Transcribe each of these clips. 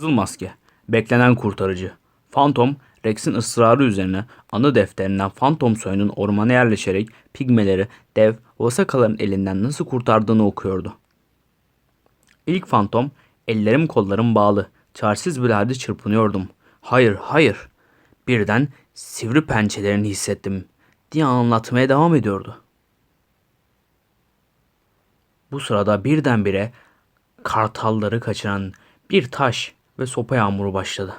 Kızıl Maske, beklenen kurtarıcı. Phantom, Rex'in ısrarı üzerine anı defterinden Phantom soyunun ormana yerleşerek pigmeleri, dev, vasakaların elinden nasıl kurtardığını okuyordu. İlk Phantom, ellerim kollarım bağlı, çaresiz bir halde çırpınıyordum. Hayır, hayır. Birden sivri pençelerini hissettim diye anlatmaya devam ediyordu. Bu sırada birdenbire kartalları kaçıran bir taş ve sopa yağmuru başladı.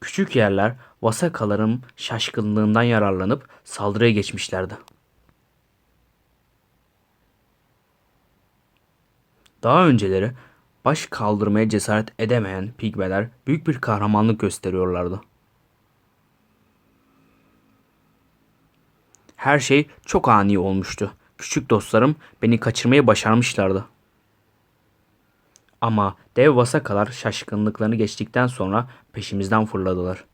Küçük yerler vasakaların şaşkınlığından yararlanıp saldırıya geçmişlerdi. Daha önceleri baş kaldırmaya cesaret edemeyen pigmeler büyük bir kahramanlık gösteriyorlardı. Her şey çok ani olmuştu. Küçük dostlarım beni kaçırmayı başarmışlardı. Ama dev vasakalar şaşkınlıklarını geçtikten sonra peşimizden fırladılar.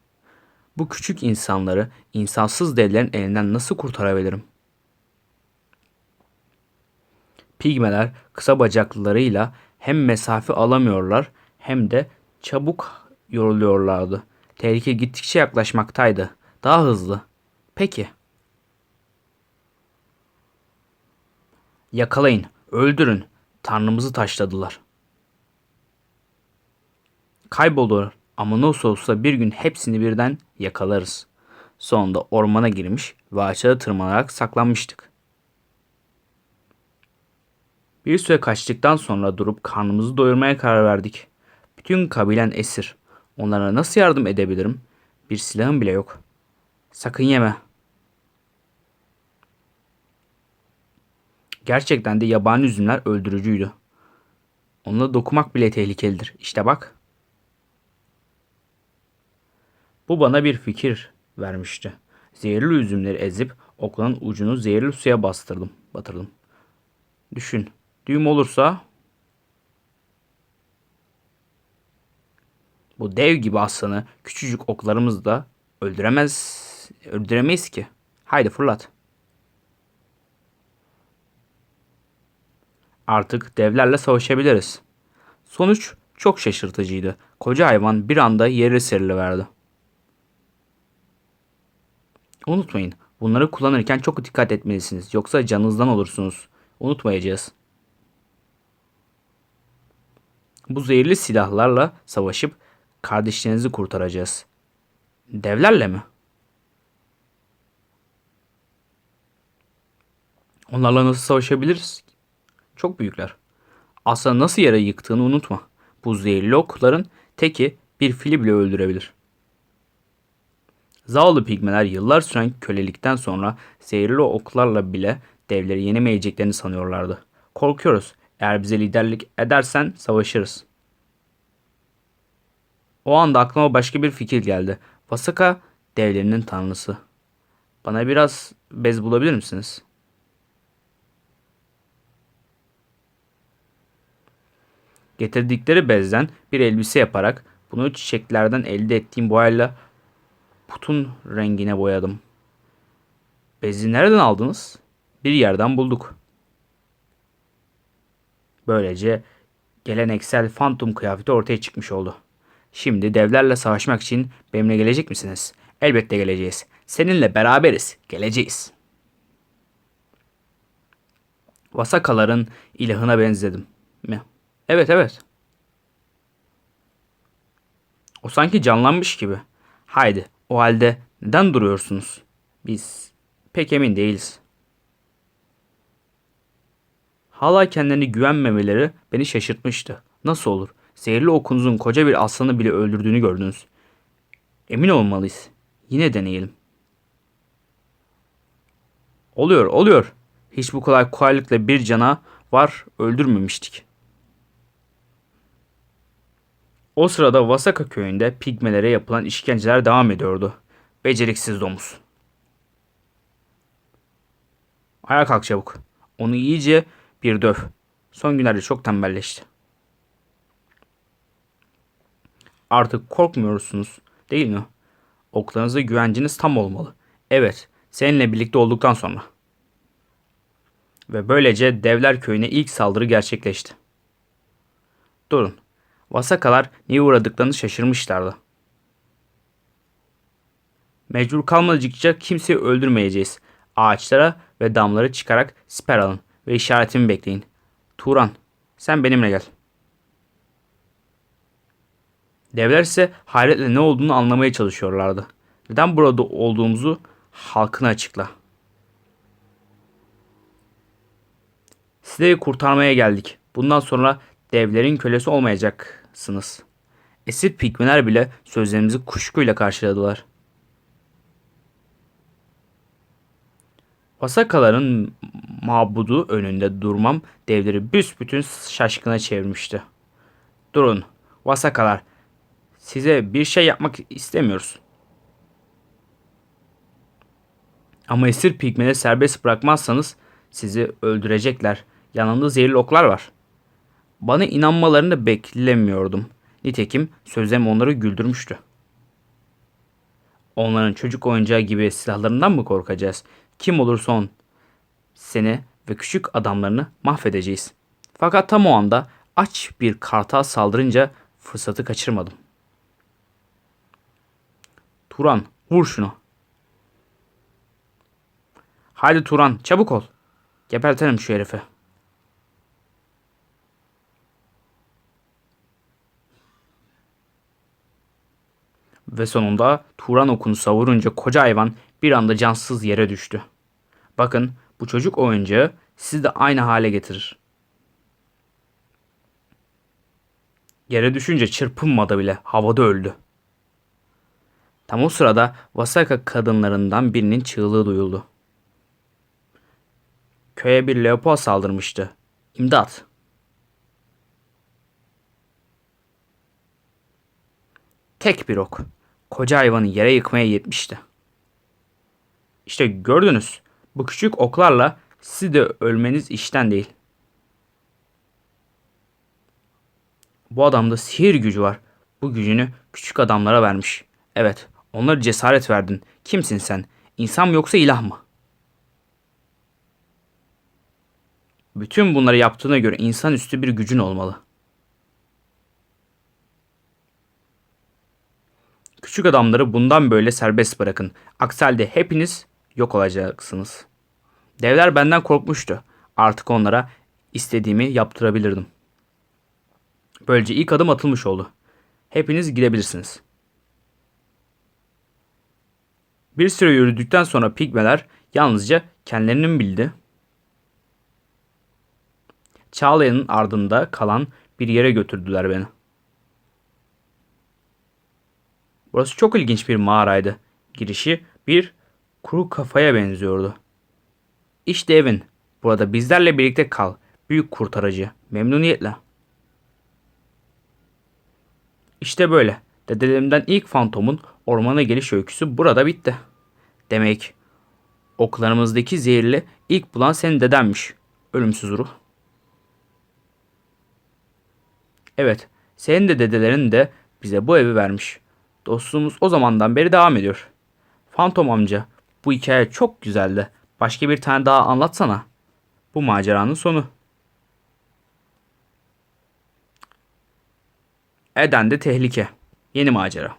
Bu küçük insanları insansız devlerin elinden nasıl kurtarabilirim? Pigmeler kısa bacaklarıyla hem mesafe alamıyorlar hem de çabuk yoruluyorlardı. Tehlike gittikçe yaklaşmaktaydı. Daha hızlı. Peki. Yakalayın, öldürün. Tanrımızı taşladılar. Kaybolur ama nasıl olsa bir gün hepsini birden yakalarız. Sonunda ormana girmiş ve ağaçlara tırmanarak saklanmıştık. Bir süre kaçtıktan sonra durup karnımızı doyurmaya karar verdik. Bütün kabilen esir. Onlara nasıl yardım edebilirim? Bir silahım bile yok. Sakın yeme. Gerçekten de yabani üzümler öldürücüydü. Onunla dokumak bile tehlikelidir. İşte bak. Bu bana bir fikir vermişti. Zehirli üzümleri ezip oklanın ucunu zehirli suya bastırdım, batırdım. Düşün. Düğüm olursa bu dev gibi aslanı küçücük oklarımızla öldüremez öldüremeyiz ki. Haydi fırlat. Artık devlerle savaşabiliriz. Sonuç çok şaşırtıcıydı. Koca hayvan bir anda yere seriliverdi. Unutmayın, bunları kullanırken çok dikkat etmelisiniz. Yoksa canınızdan olursunuz. Unutmayacağız. Bu zehirli silahlarla savaşıp kardeşlerinizi kurtaracağız. Devlerle mi? Onlarla nasıl savaşabiliriz? Çok büyükler. Asla nasıl yere yıktığını unutma. Bu zehirli okların teki bir fili bile öldürebilir. Zavallı pigmeler yıllar süren kölelikten sonra zehirli oklarla bile devleri yenemeyeceklerini sanıyorlardı. Korkuyoruz. Eğer bize liderlik edersen savaşırız. O anda aklıma başka bir fikir geldi. Vasaka devlerinin tanrısı. Bana biraz bez bulabilir misiniz? Getirdikleri bezden bir elbise yaparak bunu çiçeklerden elde ettiğim boyayla putun rengine boyadım. Bezi nereden aldınız? Bir yerden bulduk. Böylece geleneksel fantom kıyafeti ortaya çıkmış oldu. Şimdi devlerle savaşmak için benimle gelecek misiniz? Elbette geleceğiz. Seninle beraberiz. Geleceğiz. Vasakaların ilahına benzedim mi? Evet evet. O sanki canlanmış gibi. Haydi o halde neden duruyorsunuz? Biz pek emin değiliz. Hala kendilerine güvenmemeleri beni şaşırtmıştı. Nasıl olur? Zehirli okunuzun koca bir aslanı bile öldürdüğünü gördünüz. Emin olmalıyız. Yine deneyelim. Oluyor, oluyor. Hiç bu kadar kolaylıkla bir cana var öldürmemiştik. O sırada Vasaka köyünde pigmelere yapılan işkenceler devam ediyordu. Beceriksiz domuz. Ayağa kalk çabuk. Onu iyice bir döv. Son günlerde çok tembelleşti. Artık korkmuyorsunuz değil mi? Oklarınıza güvenciniz tam olmalı. Evet, seninle birlikte olduktan sonra. Ve böylece Devler Köyü'ne ilk saldırı gerçekleşti. Durun. Vasakalar niye uğradıklarını şaşırmışlardı. Mecbur kalmadıkça kimseyi öldürmeyeceğiz. Ağaçlara ve damlara çıkarak siper alın ve işaretimi bekleyin. Turan, sen benimle gel. Devler ise hayretle ne olduğunu anlamaya çalışıyorlardı. Neden burada olduğumuzu halkına açıkla. Sizi kurtarmaya geldik. Bundan sonra devlerin kölesi olmayacaksınız. Esir pigmeler bile sözlerimizi kuşkuyla karşıladılar. Vasakaların mabudu önünde durmam devleri büsbütün şaşkına çevirmişti. Durun, Vasakalar, size bir şey yapmak istemiyoruz. Ama esir pigmeleri serbest bırakmazsanız sizi öldürecekler. Yanında zehirli oklar var. Bana inanmalarını beklemiyordum. Nitekim sözlerim onları güldürmüştü. Onların çocuk oyuncağı gibi silahlarından mı korkacağız? Kim olursa on seni ve küçük adamlarını mahvedeceğiz. Fakat tam o anda aç bir kartal saldırınca fırsatı kaçırmadım. Turan vur şunu. Haydi Turan çabuk ol. Gebertelim şu herifi. Ve sonunda Turan okunu savurunca koca hayvan bir anda cansız yere düştü. Bakın bu çocuk oyuncağı sizi de aynı hale getirir. Yere düşünce çırpınmadı bile havada öldü. Tam o sırada Vasaka kadınlarından birinin çığlığı duyuldu. Köye bir leopar saldırmıştı. İmdat! Tek bir ok. Koca hayvanı yere yıkmaya yetmişti. İşte gördünüz. Bu küçük oklarla siz de ölmeniz işten değil. Bu adamda sihir gücü var. Bu gücünü küçük adamlara vermiş. Evet, onlara cesaret verdin. Kimsin sen? İnsan mı yoksa ilah mı? Bütün bunları yaptığına göre insanüstü bir gücün olmalı. Küçük adamları bundan böyle serbest bırakın. Aksi halde hepiniz yok olacaksınız. Devler benden korkmuştu. Artık onlara istediğimi yaptırabilirdim. Böylece ilk adım atılmış oldu. Hepiniz gidebilirsiniz. Bir süre yürüdükten sonra pigmeler yalnızca kendilerini mi bildi? Çağlayan'ın ardında kalan bir yere götürdüler beni. Burası çok ilginç bir mağaraydı. Girişi bir kuru kafaya benziyordu. İşte evin. Burada bizlerle birlikte kal. Büyük kurtarıcı. Memnuniyetle. İşte böyle. Dedelerimden ilk fantomun ormana geliş öyküsü burada bitti. Demek oklarımızdaki zehirli ilk bulan senin dedenmiş. Ölümsüz ruh. Evet, senin de dedelerin de bize bu evi vermiş. Dostluğumuz o zamandan beri devam ediyor. Fantom amca, bu hikaye çok güzeldi. Başka bir tane daha anlatsana. Bu maceranın sonu. Eden'de tehlike. Yeni macera.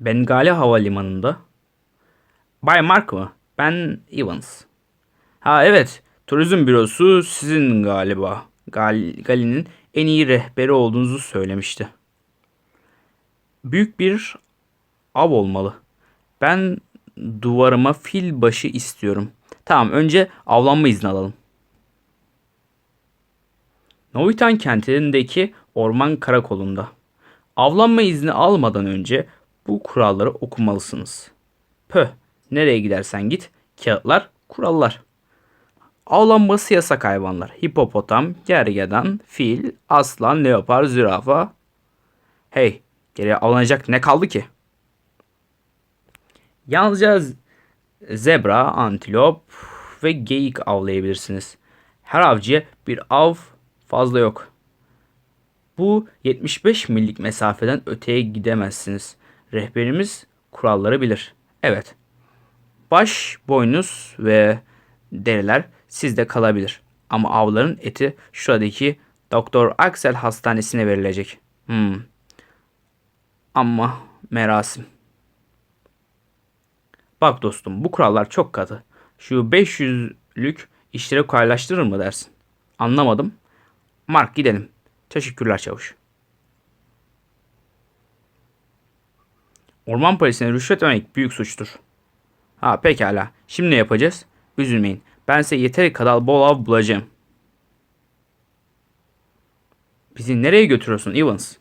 Bengali Havalimanı'nda. Bay Mark mı? Ben Evans. Ha evet. Turizm bürosu sizin galiba. Gal Gali'nin en iyi rehberi olduğunuzu söylemişti. Büyük bir av olmalı. Ben duvarıma fil başı istiyorum. Tamam önce avlanma izni alalım. Novitan kentindeki orman karakolunda. Avlanma izni almadan önce bu kuralları okumalısınız. Pöh, nereye gidersen git, kağıtlar, kurallar. Avlanması yasak hayvanlar. Hipopotam, gergedan, fil, aslan, leopar, zürafa. Hey, geriye avlanacak ne kaldı ki? Yalnızca zebra, antilop ve geyik avlayabilirsiniz. Her avcıya bir av fazla yok. Bu 75 millik mesafeden öteye gidemezsiniz. Rehberimiz kuralları bilir. Evet. Baş, boynuz ve deriler sizde kalabilir. Ama avların eti şuradaki Doktor Axel hastanesine verilecek. Hmm. Ama merasim. Bak dostum bu kurallar çok katı. Şu 500'lük işleri kolaylaştırır mı dersin? Anlamadım. Mark gidelim. Teşekkürler çavuş. Orman polisine rüşvet vermek büyük suçtur. Ha pekala. Şimdi ne yapacağız? Üzülmeyin. Ben size yeteri kadar bol av bulacağım. Bizi nereye götürüyorsun Evans?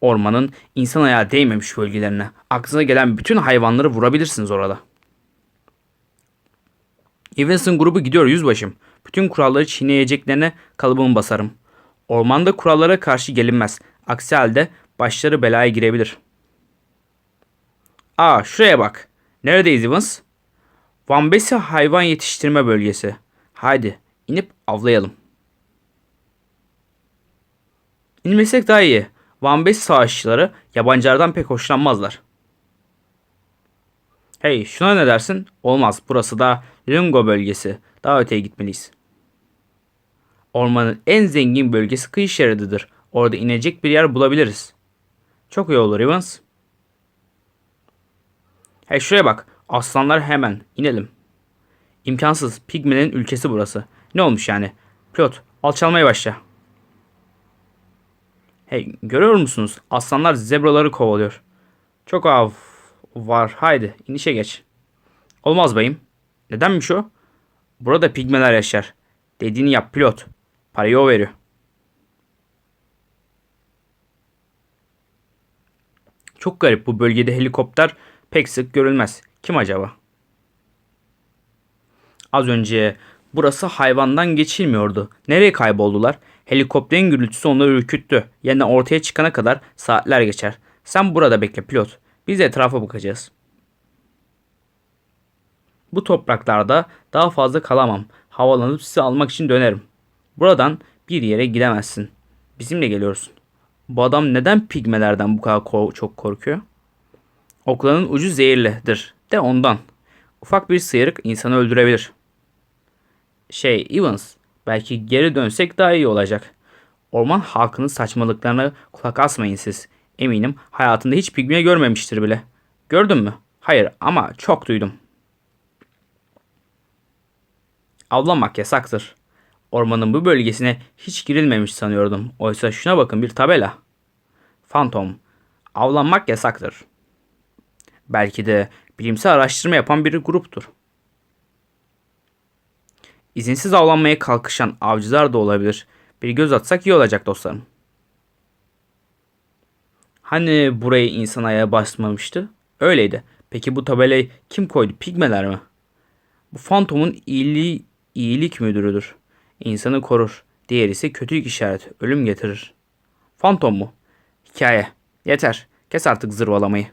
Ormanın insan ayağı değmemiş bölgelerine. Aklınıza gelen bütün hayvanları vurabilirsiniz orada. Evans'ın grubu gidiyor yüzbaşım. Bütün kuralları çiğneyeceklerine kalıbımı basarım. Ormanda kurallara karşı gelinmez. Aksi halde başları belaya girebilir. Aa şuraya bak. Neredeyiz Evans? Van Bessie hayvan yetiştirme bölgesi. Haydi inip avlayalım. İnmesek daha iyi. Van Bessie savaşçıları yabancılardan pek hoşlanmazlar. Hey şuna ne dersin? Olmaz burası da Lungo bölgesi. Daha öteye gitmeliyiz. Ormanın en zengin bölgesi kıyı şerididir. Orada inecek bir yer bulabiliriz. Çok iyi olur Evans. Hey şuraya bak. Aslanlar hemen. inelim. İmkansız. Pigmenin ülkesi burası. Ne olmuş yani? Pilot alçalmaya başla. Hey görüyor musunuz? Aslanlar zebraları kovalıyor. Çok av var. Haydi inişe geç. Olmaz bayım. Nedenmiş o? Burada pigmeler yaşar. Dediğini yap pilot. Parayı o veriyor. Çok garip bu bölgede helikopter pek sık görülmez. Kim acaba? Az önce burası hayvandan geçilmiyordu. Nereye kayboldular? Helikopterin gürültüsü onları ürküttü. Yeniden ortaya çıkana kadar saatler geçer. Sen burada bekle pilot. Biz de etrafa bakacağız. Bu topraklarda daha fazla kalamam. Havalanıp sizi almak için dönerim. Buradan bir yere gidemezsin. Bizimle geliyorsun. Bu adam neden pigmelerden bu kadar ko- çok korkuyor? Oklanın ucu zehirlidir. De ondan. Ufak bir sıyrık insanı öldürebilir. Şey Evans, belki geri dönsek daha iyi olacak. Orman halkının saçmalıklarına kulak asmayın siz. Eminim hayatında hiç pigme görmemiştir bile. Gördün mü? Hayır ama çok duydum. Avlanmak yasaktır. Ormanın bu bölgesine hiç girilmemiş sanıyordum. Oysa şuna bakın bir tabela. Phantom. Avlanmak yasaktır. Belki de bilimsel araştırma yapan bir gruptur. İzinsiz avlanmaya kalkışan avcılar da olabilir. Bir göz atsak iyi olacak dostlarım. Hani burayı insan ayağı basmamıştı? Öyleydi. Peki bu tabelayı kim koydu? Pigmeler mi? Bu fantomun iyiliği, iyilik müdürüdür. İnsanı korur. Diğer ise kötülük işareti. Ölüm getirir. Fantom mu? Hikaye. Yeter. Kes artık zırvalamayı.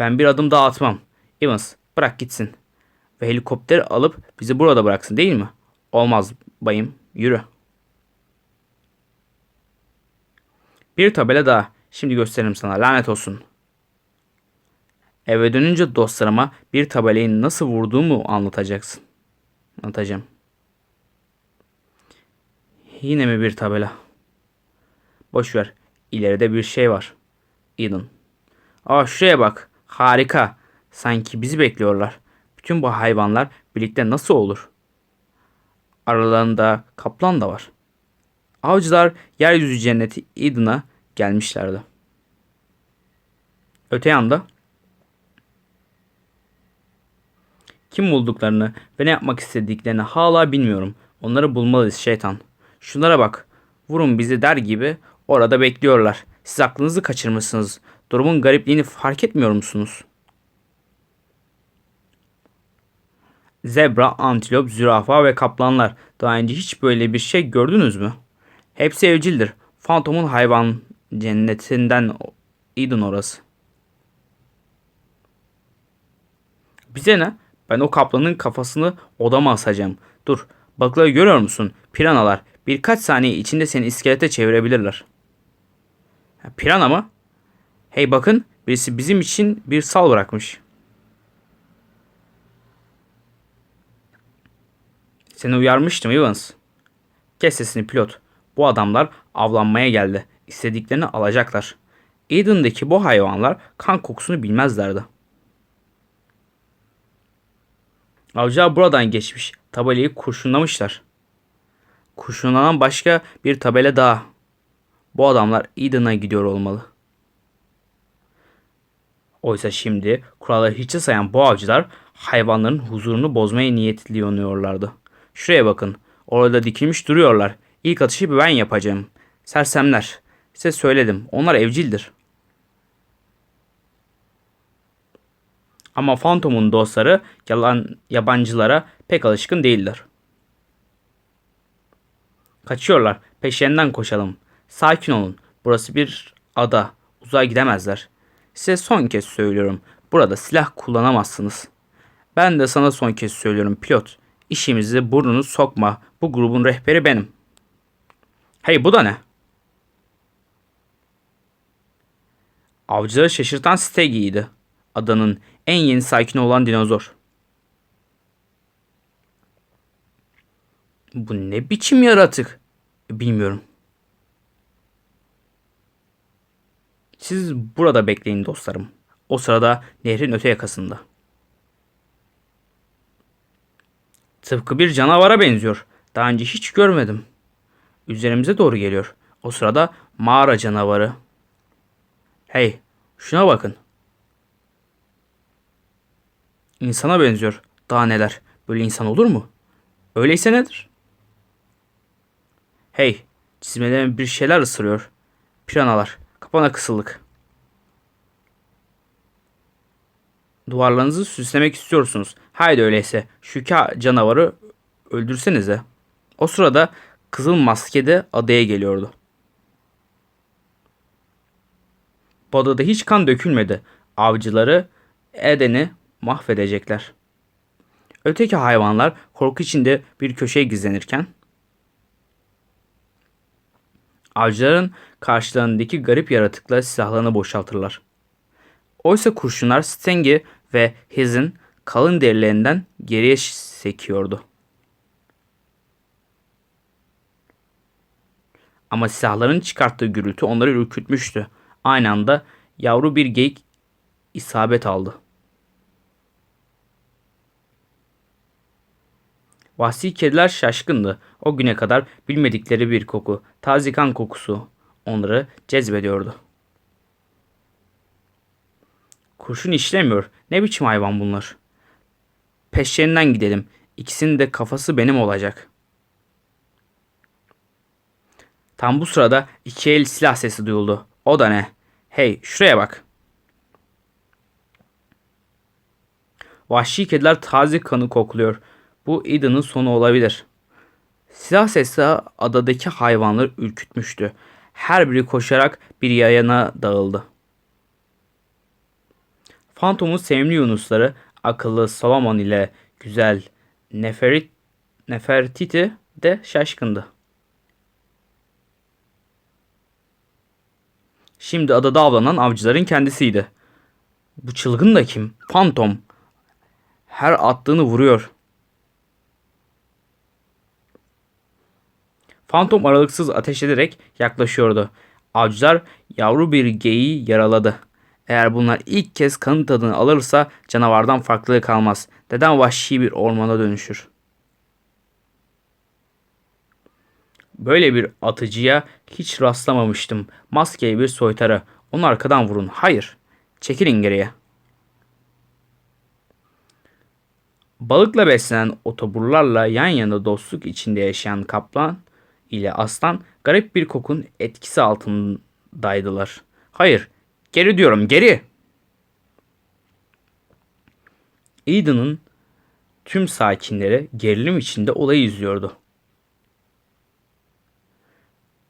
Ben bir adım daha atmam. Evans bırak gitsin. Ve helikopteri alıp bizi burada bıraksın değil mi? Olmaz bayım. Yürü. Bir tabela daha. Şimdi gösteririm sana. Lanet olsun. Eve dönünce dostlarıma bir tabelayı nasıl vurduğumu anlatacaksın. Anlatacağım. Yine mi bir tabela? Boş ver. İleride bir şey var. Eden. Aa şuraya bak. Harika. Sanki bizi bekliyorlar. Bütün bu hayvanlar birlikte nasıl olur? Aralarında kaplan da var. Avcılar yeryüzü cenneti Eden'a gelmişlerdi. Öte yanda kim bulduklarını ve ne yapmak istediklerini hala bilmiyorum. Onları bulmalıyız şeytan. Şunlara bak. Vurun bizi der gibi orada bekliyorlar. Siz aklınızı kaçırmışsınız. Durumun garipliğini fark etmiyor musunuz? Zebra, antilop, zürafa ve kaplanlar. Daha önce hiç böyle bir şey gördünüz mü? Hepsi evcildir. Fantomun hayvan cennetinden Eden orası. Bize ne? Ben o kaplanın kafasını odama asacağım. Dur, balıkları görüyor musun? Piranalar. Birkaç saniye içinde seni iskelete çevirebilirler. Pirana mı? Hey bakın, birisi bizim için bir sal bırakmış. Seni uyarmıştım Evans. Kes sesini pilot. Bu adamlar avlanmaya geldi. İstediklerini alacaklar. Eden'daki bu hayvanlar kan kokusunu bilmezlerdi. Avcılar buradan geçmiş. Tabelayı kurşunlamışlar. Kurşunlanan başka bir tabela daha. Bu adamlar Eden'a gidiyor olmalı. Oysa şimdi kuralları hiçe sayan bu avcılar hayvanların huzurunu bozmaya niyetleniyorlardı. Şuraya bakın. Orada dikilmiş duruyorlar. İlk atışı ben yapacağım. Sersemler. Size söyledim. Onlar evcildir. Ama Phantom'un dostları yalan yabancılara pek alışkın değiller. Kaçıyorlar. Peşlerinden koşalım. Sakin olun. Burası bir ada. Uzağa gidemezler. Size son kez söylüyorum. Burada silah kullanamazsınız. Ben de sana son kez söylüyorum pilot. İşimizi burnunu sokma. Bu grubun rehberi benim. Hey bu da ne? Avcıları şaşırtan Steggy'ydi. Adanın en yeni sakin olan dinozor. Bu ne biçim yaratık? Bilmiyorum. Siz burada bekleyin dostlarım. O sırada nehrin öte yakasında. Tıpkı bir canavara benziyor. Daha önce hiç görmedim. Üzerimize doğru geliyor. O sırada mağara canavarı. Hey, şuna bakın. İnsana benziyor. Daha neler? Böyle insan olur mu? Öyleyse nedir? Hey, çizmelerime bir şeyler ısırıyor. Piranalar. Kapana kısıldık. Duvarlarınızı süslemek istiyorsunuz. Haydi öyleyse şu canavarı öldürsenize. O sırada kızıl maske de adaya geliyordu. Bu adada hiç kan dökülmedi. Avcıları Eden'i mahvedecekler. Öteki hayvanlar korku içinde bir köşeye gizlenirken avcıların karşılarındaki garip yaratıkla silahlarını boşaltırlar. Oysa kurşunlar Sting'i ve Hiz'in kalın derilerinden geriye sekiyordu. Ama silahların çıkarttığı gürültü onları ürkütmüştü. Aynı anda yavru bir geyik isabet aldı. Vahsi kediler şaşkındı. O güne kadar bilmedikleri bir koku, taze kan kokusu onları cezbediyordu. Kurşun işlemiyor. Ne biçim hayvan bunlar? Peşlerinden gidelim. İkisinin de kafası benim olacak. Tam bu sırada iki el silah sesi duyuldu. O da ne? Hey şuraya bak. Vahşi kediler taze kanı kokluyor. Bu Eden'ın sonu olabilir. Silah sesi adadaki hayvanları ürkütmüştü. Her biri koşarak bir yayana dağıldı. Phantom'un sevimli yunusları akıllı Solomon ile güzel Neferit, Nefertiti de şaşkındı. Şimdi adada avlanan avcıların kendisiydi. Bu çılgın da kim? Phantom. Her attığını vuruyor. Phantom aralıksız ateş ederek yaklaşıyordu. Avcılar yavru bir geyiği yaraladı. Eğer bunlar ilk kez kanın tadını alırsa canavardan farklılığı kalmaz. Neden vahşi bir ormana dönüşür? Böyle bir atıcıya hiç rastlamamıştım. Maskeli bir soytarı. Onu arkadan vurun. Hayır. Çekilin geriye. Balıkla beslenen otoburlarla yan yana dostluk içinde yaşayan kaplan ile aslan garip bir kokun etkisi altındaydılar. Hayır, geri diyorum, geri. Eden'ın tüm sakinleri gerilim içinde olayı izliyordu.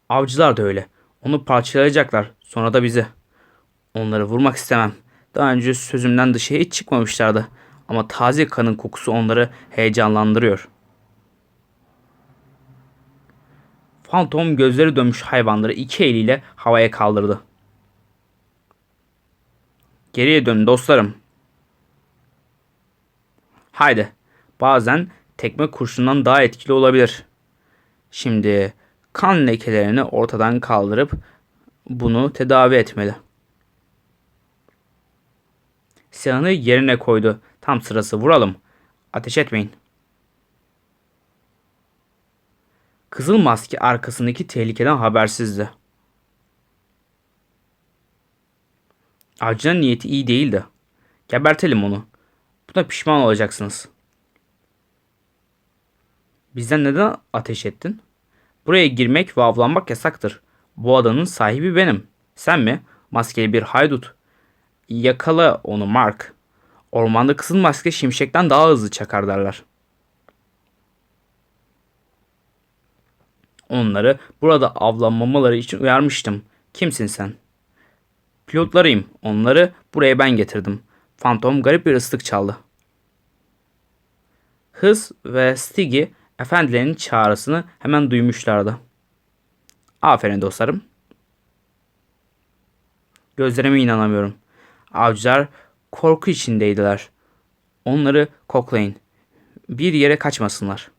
Avcılar da öyle. Onu parçalayacaklar. Sonra da bizi. Onları vurmak istemem. Daha önce sözümden dışarı hiç çıkmamışlardı. Ama taze kanın kokusu onları heyecanlandırıyor. Phantom gözleri dönmüş hayvanları iki eliyle havaya kaldırdı. Geriye dönün dostlarım. Haydi. Bazen tekme kurşundan daha etkili olabilir. Şimdi kan lekelerini ortadan kaldırıp bunu tedavi etmeli. Silahını yerine koydu. Tam sırası vuralım. Ateş etmeyin. Kızıl maske arkasındaki tehlikeden habersizdi. Avcının niyeti iyi değildi. Gebertelim onu. Buna pişman olacaksınız. Bizden neden ateş ettin? Buraya girmek ve avlanmak yasaktır. Bu adanın sahibi benim. Sen mi? Maskeli bir haydut. Yakala onu Mark. Ormanda kızıl maske şimşekten daha hızlı çakar derler. Onları burada avlanmamaları için uyarmıştım. Kimsin sen? Pilotlarıyım. Onları buraya ben getirdim. Phantom garip bir ıslık çaldı. Hız ve Stiggy efendilerinin çağrısını hemen duymuşlardı. Aferin dostlarım. Gözlerime inanamıyorum. Avcılar korku içindeydiler. Onları koklayın. Bir yere kaçmasınlar.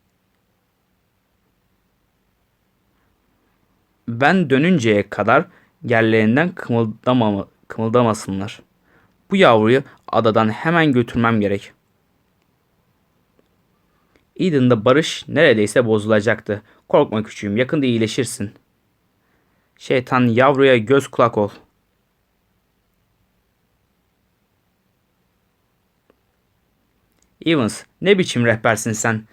Ben dönünceye kadar yerlerinden kımıldamama, kımıldamasınlar. Bu yavruyu adadan hemen götürmem gerek. Eden'da barış neredeyse bozulacaktı. Korkma küçüğüm yakında iyileşirsin. Şeytan yavruya göz kulak ol. Evans ne biçim rehbersin sen?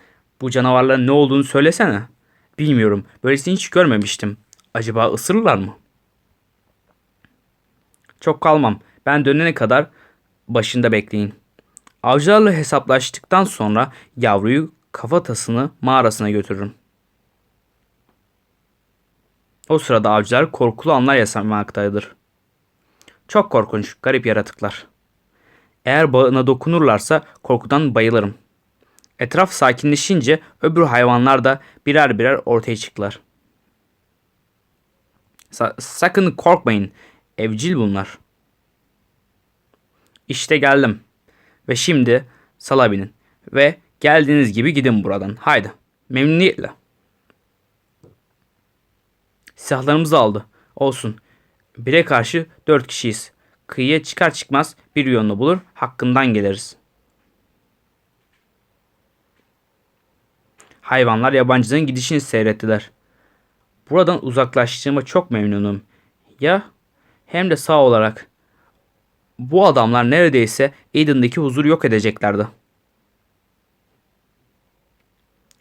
Bu canavarların ne olduğunu söylesene. Bilmiyorum. Böylesini hiç görmemiştim. Acaba ısırırlar mı? Çok kalmam. Ben dönene kadar başında bekleyin. Avcılarla hesaplaştıktan sonra yavruyu kafatasını mağarasına götürürüm. O sırada avcılar korkulu anlar yaşamaktadır. Çok korkunç, garip yaratıklar. Eğer bağına dokunurlarsa korkudan bayılırım. Etraf sakinleşince öbür hayvanlar da birer birer ortaya çıktılar. Sa- sakın korkmayın. Evcil bunlar. İşte geldim. Ve şimdi sala binin. Ve geldiğiniz gibi gidin buradan. Haydi. Memnuniyetle. Silahlarımızı aldı. Olsun. Bire karşı dört kişiyiz. Kıyıya çıkar çıkmaz bir yolunu bulur, hakkından geliriz. Hayvanlar yabancının gidişini seyrettiler. Buradan uzaklaştığıma çok memnunum. Ya hem de sağ olarak. Bu adamlar neredeyse Eden'daki huzuru yok edeceklerdi.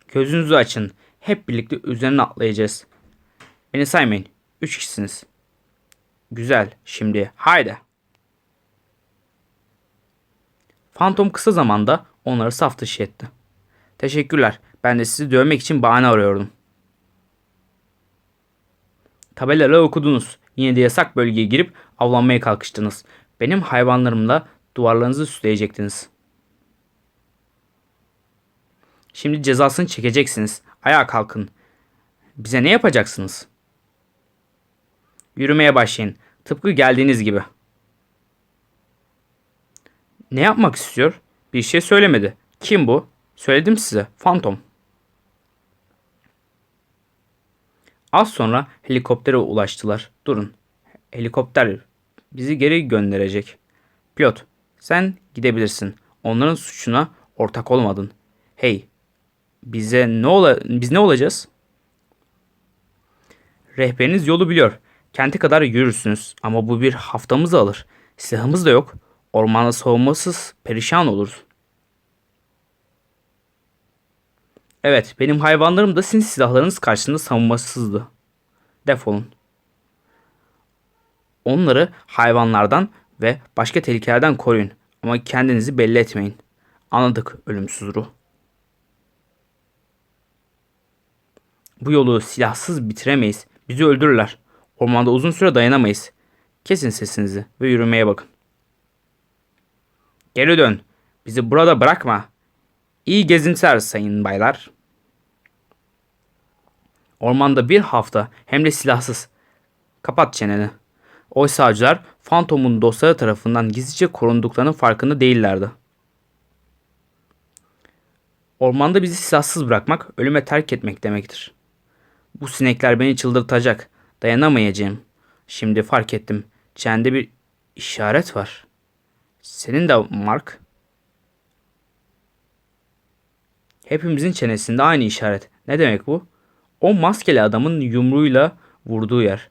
Gözünüzü açın. Hep birlikte üzerine atlayacağız. Beni saymayın. Üç kişisiniz. Güzel. Şimdi haydi. Phantom kısa zamanda onları saf dışı etti. Teşekkürler. Ben de sizi dövmek için bahane arıyordum. Tabelaları okudunuz. Yine de yasak bölgeye girip avlanmaya kalkıştınız. Benim hayvanlarımla duvarlarınızı süsleyecektiniz. Şimdi cezasını çekeceksiniz. Ayağa kalkın. Bize ne yapacaksınız? Yürümeye başlayın. Tıpkı geldiğiniz gibi. Ne yapmak istiyor? Bir şey söylemedi. Kim bu? Söyledim size. Phantom. Az sonra helikoptere ulaştılar. Durun. Helikopter bizi geri gönderecek. Pilot, sen gidebilirsin. Onların suçuna ortak olmadın. Hey, bize ne ola biz ne olacağız? Rehberiniz yolu biliyor. Kente kadar yürürsünüz ama bu bir haftamızı alır. Silahımız da yok. Ormanda savunmasız perişan oluruz. Evet, benim hayvanlarım da sizin silahlarınız karşısında savunmasızdı. Defolun. Onları hayvanlardan ve başka tehlikelerden koruyun ama kendinizi belli etmeyin. Anladık ölümsüz ruh. Bu yolu silahsız bitiremeyiz. Bizi öldürürler. Ormanda uzun süre dayanamayız. Kesin sesinizi ve yürümeye bakın. Geri dön. Bizi burada bırakma. İyi gezintiler sayın baylar. Ormanda bir hafta hem de silahsız. Kapat çeneni. Oysa avcılar Phantom'un dostları tarafından gizlice korunduklarının farkında değillerdi. Ormanda bizi silahsız bırakmak, ölüme terk etmek demektir. Bu sinekler beni çıldırtacak. Dayanamayacağım. Şimdi fark ettim. Çende bir işaret var. Senin de Mark. Hepimizin çenesinde aynı işaret. Ne demek bu? O maskeli adamın yumruğuyla vurduğu yer.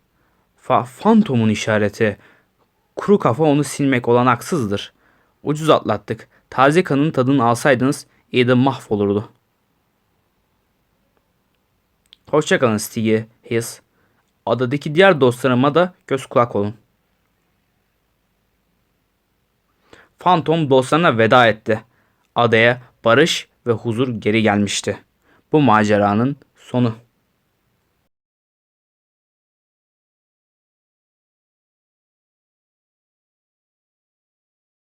Fa Fantom'un işareti. Kuru kafa onu silmek olanaksızdır. Ucuz atlattık. Taze kanın tadını alsaydınız Eden mahvolurdu. Hoşçakalın Stiggy, Hiss. Adadaki diğer dostlarıma da göz kulak olun. Phantom dostlarına veda etti. Adaya barış ve huzur geri gelmişti. Bu maceranın sonu.